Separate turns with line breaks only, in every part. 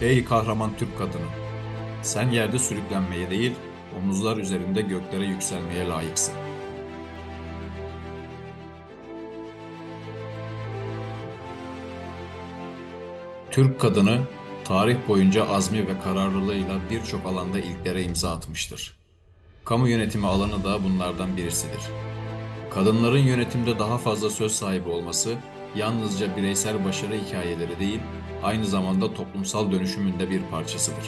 Ey kahraman Türk kadını! Sen yerde sürüklenmeye değil, omuzlar üzerinde göklere yükselmeye layıksın. Türk kadını tarih boyunca azmi ve kararlılığıyla birçok alanda ilklere imza atmıştır. Kamu yönetimi alanı da bunlardan birisidir. Kadınların yönetimde daha fazla söz sahibi olması yalnızca bireysel başarı hikayeleri değil, aynı zamanda toplumsal dönüşümün de bir parçasıdır.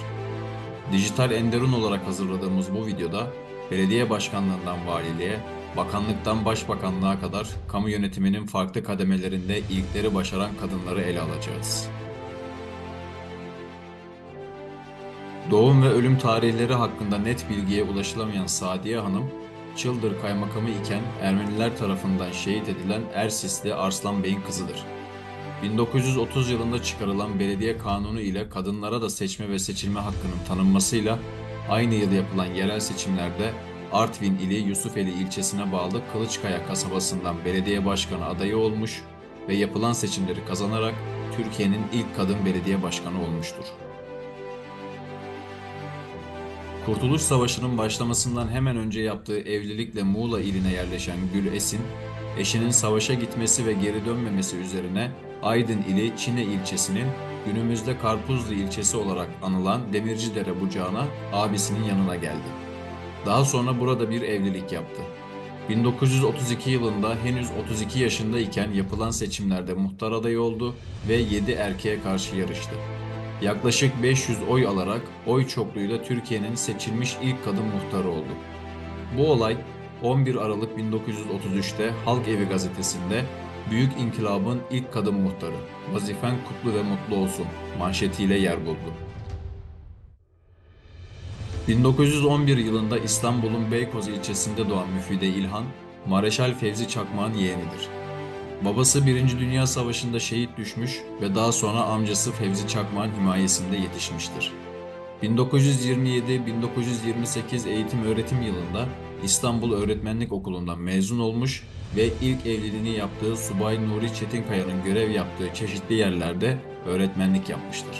Dijital Enderun olarak hazırladığımız bu videoda belediye başkanlığından valiliğe, bakanlıktan başbakanlığa kadar kamu yönetiminin farklı kademelerinde ilkleri başaran kadınları ele alacağız. Doğum ve ölüm tarihleri hakkında net bilgiye ulaşılamayan Sadiye Hanım, Çıldır kaymakamı iken Ermeniler tarafından şehit edilen Ersisli Arslan Bey'in kızıdır. 1930 yılında çıkarılan belediye kanunu ile kadınlara da seçme ve seçilme hakkının tanınmasıyla aynı yıl yapılan yerel seçimlerde Artvin ili Yusufeli ilçesine bağlı Kılıçkaya kasabasından belediye başkanı adayı olmuş ve yapılan seçimleri kazanarak Türkiye'nin ilk kadın belediye başkanı olmuştur. Kurtuluş Savaşı'nın başlamasından hemen önce yaptığı evlilikle Muğla iline yerleşen Gül Esin, eşinin savaşa gitmesi ve geri dönmemesi üzerine Aydın ili Çine ilçesinin günümüzde Karpuzlu ilçesi olarak anılan Demircidere bucağına abisinin yanına geldi. Daha sonra burada bir evlilik yaptı. 1932 yılında henüz 32 yaşındayken yapılan seçimlerde muhtar adayı oldu ve 7 erkeğe karşı yarıştı. Yaklaşık 500 oy alarak oy çokluğuyla Türkiye'nin seçilmiş ilk kadın muhtarı oldu. Bu olay 11 Aralık 1933'te Halk Evi gazetesinde Büyük İnkılabın ilk kadın muhtarı, vazifen kutlu ve mutlu olsun manşetiyle yer buldu. 1911 yılında İstanbul'un Beykoz ilçesinde doğan Müfide İlhan, Mareşal Fevzi Çakmak'ın yeğenidir. Babası 1. Dünya Savaşı'nda şehit düşmüş ve daha sonra amcası Fevzi Çakmak'ın himayesinde yetişmiştir. 1927-1928 eğitim öğretim yılında İstanbul Öğretmenlik Okulu'ndan mezun olmuş ve ilk evliliğini yaptığı Subay Nuri Çetinkaya'nın görev yaptığı çeşitli yerlerde öğretmenlik yapmıştır.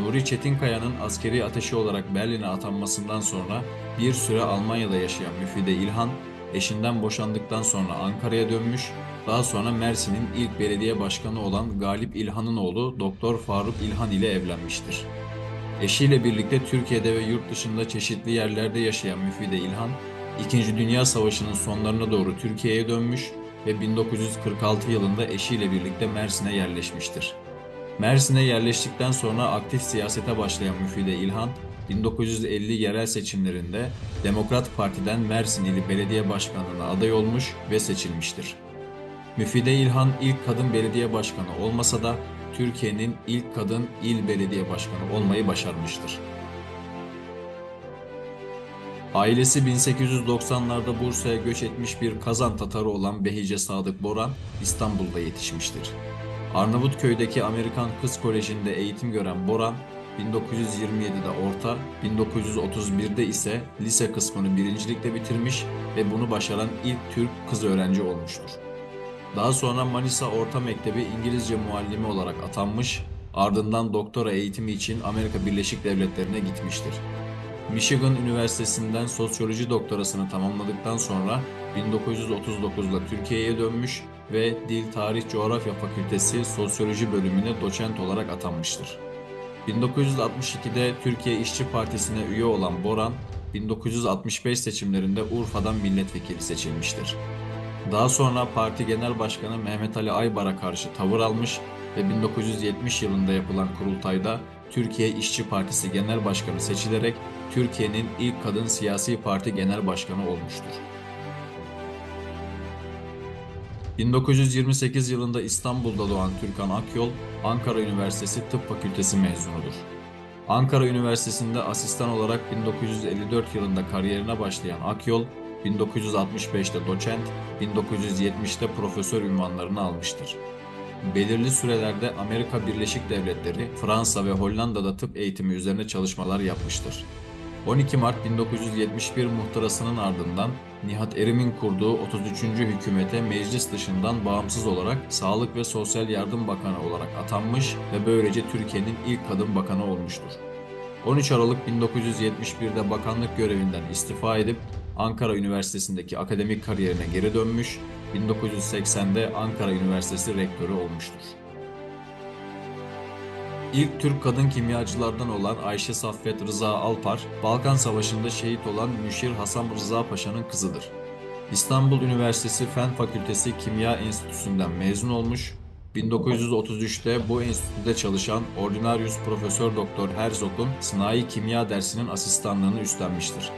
Nuri Çetinkaya'nın askeri ateşi olarak Berlin'e atanmasından sonra bir süre Almanya'da yaşayan Müfide İlhan, eşinden boşandıktan sonra Ankara'ya dönmüş, daha sonra Mersin'in ilk belediye başkanı olan Galip İlhan'ın oğlu Doktor Faruk İlhan ile evlenmiştir. Eşiyle birlikte Türkiye'de ve yurt dışında çeşitli yerlerde yaşayan Müfide İlhan, İkinci Dünya Savaşı'nın sonlarına doğru Türkiye'ye dönmüş ve 1946 yılında eşiyle birlikte Mersin'e yerleşmiştir. Mersin'e yerleştikten sonra aktif siyasete başlayan Müfide İlhan, 1950 yerel seçimlerinde Demokrat Parti'den Mersin ili belediye başkanlığına aday olmuş ve seçilmiştir. Müfide İlhan ilk kadın belediye başkanı olmasa da Türkiye'nin ilk kadın il belediye başkanı olmayı başarmıştır. Ailesi 1890'larda Bursa'ya göç etmiş bir Kazan Tatarı olan Behice Sadık Boran İstanbul'da yetişmiştir. Arnavutköy'deki Amerikan Kız Koleji'nde eğitim gören Boran, 1927'de orta, 1931'de ise lise kısmını birincilikle bitirmiş ve bunu başaran ilk Türk kız öğrenci olmuştur. Daha sonra Manisa Orta Mektebi İngilizce muallimi olarak atanmış, ardından doktora eğitimi için Amerika Birleşik Devletleri'ne gitmiştir. Michigan Üniversitesi'nden sosyoloji doktorasını tamamladıktan sonra 1939'da Türkiye'ye dönmüş ve Dil Tarih Coğrafya Fakültesi Sosyoloji bölümüne doçent olarak atanmıştır. 1962'de Türkiye İşçi Partisi'ne üye olan Boran, 1965 seçimlerinde Urfa'dan milletvekili seçilmiştir. Daha sonra parti genel başkanı Mehmet Ali Aybar'a karşı tavır almış ve 1970 yılında yapılan kurultayda Türkiye İşçi Partisi Genel Başkanı seçilerek Türkiye'nin ilk kadın siyasi parti genel başkanı olmuştur. 1928 yılında İstanbul'da doğan Türkan Akyol, Ankara Üniversitesi Tıp Fakültesi mezunudur. Ankara Üniversitesi'nde asistan olarak 1954 yılında kariyerine başlayan Akyol, 1965'te doçent, 1970'te profesör ünvanlarını almıştır. Belirli sürelerde Amerika Birleşik Devletleri, Fransa ve Hollanda'da tıp eğitimi üzerine çalışmalar yapmıştır. 12 Mart 1971 muhtırasının ardından Nihat Erim'in kurduğu 33. hükümete meclis dışından bağımsız olarak Sağlık ve Sosyal Yardım Bakanı olarak atanmış ve böylece Türkiye'nin ilk kadın bakanı olmuştur. 13 Aralık 1971'de bakanlık görevinden istifa edip Ankara Üniversitesi'ndeki akademik kariyerine geri dönmüş, 1980'de Ankara Üniversitesi rektörü olmuştur. İlk Türk kadın kimyacılardan olan Ayşe Saffet Rıza Alpar, Balkan Savaşı'nda şehit olan Müşir Hasan Rıza Paşa'nın kızıdır. İstanbul Üniversitesi Fen Fakültesi Kimya Enstitüsü'nden mezun olmuş, 1933'te bu enstitüde çalışan Ordinarius Profesör Doktor Herzog'un sınai kimya dersinin asistanlığını üstlenmiştir.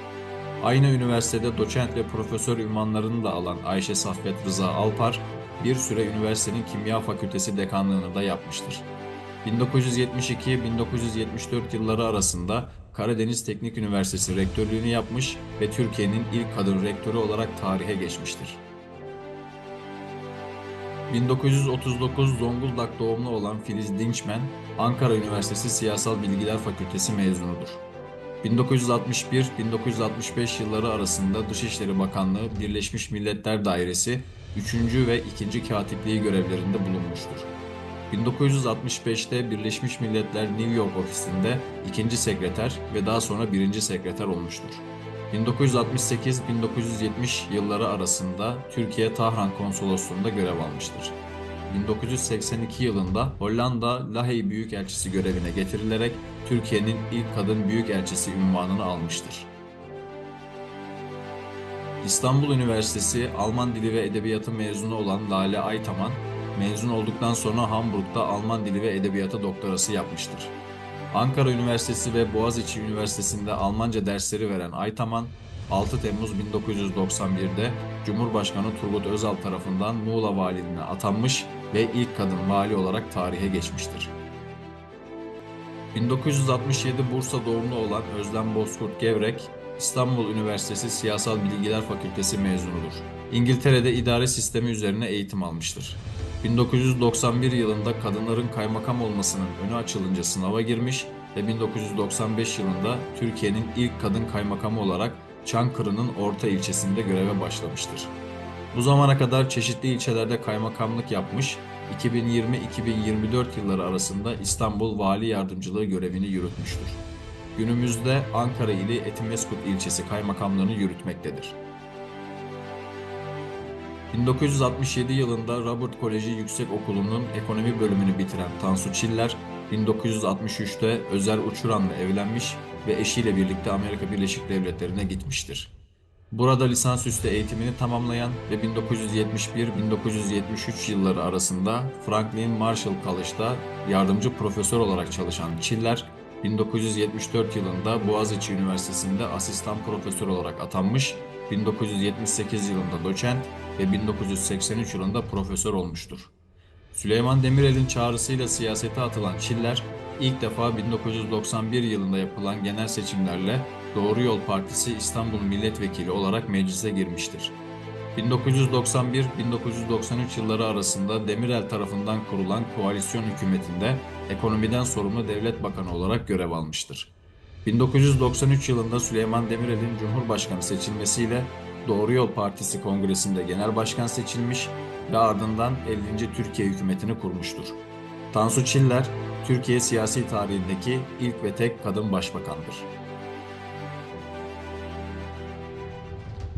Aynı üniversitede doçent ve profesör ünvanlarını da alan Ayşe Saffet Rıza Alpar, bir süre üniversitenin kimya fakültesi dekanlığını da yapmıştır. 1972-1974 yılları arasında Karadeniz Teknik Üniversitesi rektörlüğünü yapmış ve Türkiye'nin ilk kadın rektörü olarak tarihe geçmiştir. 1939 Zonguldak doğumlu olan Filiz Dinçmen, Ankara Üniversitesi Siyasal Bilgiler Fakültesi mezunudur. 1961-1965 yılları arasında Dışişleri Bakanlığı Birleşmiş Milletler Dairesi 3. ve 2. Katipliği görevlerinde bulunmuştur. 1965'te Birleşmiş Milletler New York ofisinde ikinci sekreter ve daha sonra birinci sekreter olmuştur. 1968-1970 yılları arasında Türkiye Tahran Konsolosluğu'nda görev almıştır. 1982 yılında Hollanda Lahey Büyükelçisi görevine getirilerek Türkiye'nin ilk kadın büyükelçisi ünvanını almıştır. İstanbul Üniversitesi Alman Dili ve Edebiyatı mezunu olan Lale Aytaman, mezun olduktan sonra Hamburg'da Alman Dili ve Edebiyatı doktorası yapmıştır. Ankara Üniversitesi ve Boğaziçi Üniversitesi'nde Almanca dersleri veren Aytaman, 6 Temmuz 1991'de Cumhurbaşkanı Turgut Özal tarafından Muğla valiliğine atanmış ve ilk kadın vali olarak tarihe geçmiştir. 1967 Bursa doğumlu olan Özlem Bozkurt Gevrek, İstanbul Üniversitesi Siyasal Bilgiler Fakültesi mezunudur. İngiltere'de idare sistemi üzerine eğitim almıştır. 1991 yılında kadınların kaymakam olmasının önü açılınca sınava girmiş ve 1995 yılında Türkiye'nin ilk kadın kaymakamı olarak Çankırı'nın Orta ilçesinde göreve başlamıştır. Bu zamana kadar çeşitli ilçelerde kaymakamlık yapmış, 2020-2024 yılları arasında İstanbul Vali Yardımcılığı görevini yürütmüştür. Günümüzde Ankara ili Etimeskut ilçesi kaymakamlığını yürütmektedir. 1967 yılında Robert Koleji Yüksek Okulu'nun ekonomi bölümünü bitiren Tansu Çiller, 1963'te Özer Uçuran'la evlenmiş ve eşiyle birlikte Amerika Birleşik Devletleri'ne gitmiştir. Burada lisansüstü eğitimini tamamlayan ve 1971-1973 yılları arasında Franklin Marshall College'da yardımcı profesör olarak çalışan Çiller, 1974 yılında Boğaziçi Üniversitesi'nde asistan profesör olarak atanmış, 1978 yılında doçent ve 1983 yılında profesör olmuştur. Süleyman Demirel'in çağrısıyla siyasete atılan Çiller, ilk defa 1991 yılında yapılan genel seçimlerle Doğru Yol Partisi İstanbul Milletvekili olarak meclise girmiştir. 1991-1993 yılları arasında Demirel tarafından kurulan koalisyon hükümetinde ekonomiden sorumlu devlet bakanı olarak görev almıştır. 1993 yılında Süleyman Demirel'in Cumhurbaşkanı seçilmesiyle Doğru Yol Partisi Kongresi'nde genel başkan seçilmiş ve ardından 50. Türkiye hükümetini kurmuştur. Tansu Çiller, Türkiye siyasi tarihindeki ilk ve tek kadın başbakandır.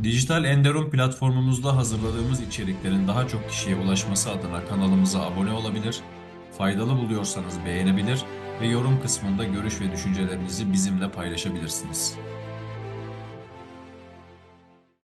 Dijital Enderon platformumuzda hazırladığımız içeriklerin daha çok kişiye ulaşması adına kanalımıza abone olabilir, faydalı buluyorsanız beğenebilir ve yorum kısmında görüş ve düşüncelerinizi bizimle paylaşabilirsiniz.